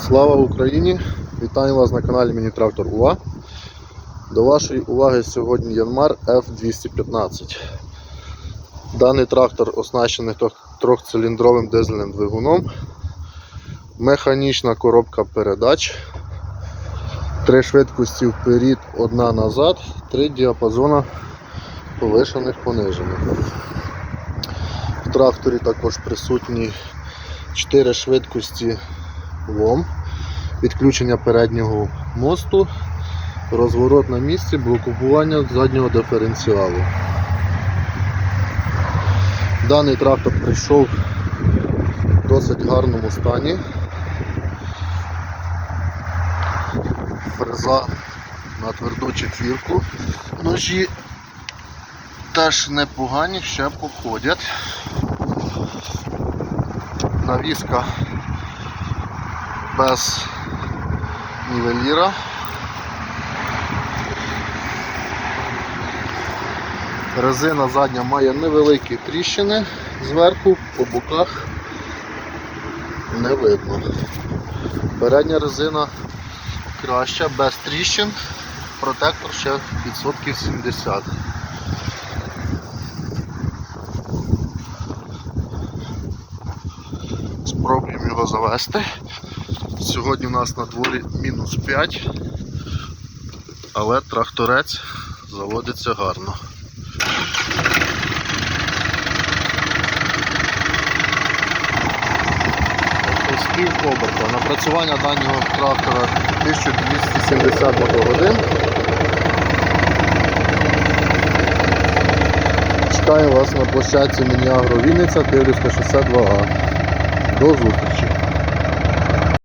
Слава Україні! Вітаю вас на каналі Міні Трактор УА. До вашої уваги сьогодні Янмар F215. Даний трактор оснащений трьохциліндровим дизельним двигуном, механічна коробка передач, три швидкості вперед, одна назад, три діапазона повишених понижених. В тракторі також присутні 4 швидкості лом, підключення переднього мосту, розворот на місці, блокування заднього диференціалу. Даний трактор прийшов в досить гарному стані. Фреза на тверду четвірку. Ножі теж непогані, ще походять. Навіска без нівеліра. Резина задня має невеликі тріщини зверху, по боках не видно. Передня резина краща, без тріщин, протектор ще відсотків 70. Спробуємо його завести. Сьогодні у нас на дворі мінус 5, але тракторець заводиться гарно. Пів оберта. Напрацювання даного трактора 1270 мотогодин. Чекаю вас на площадці Мініагро Вінниця, Київська шосе 2А. До зустрічі!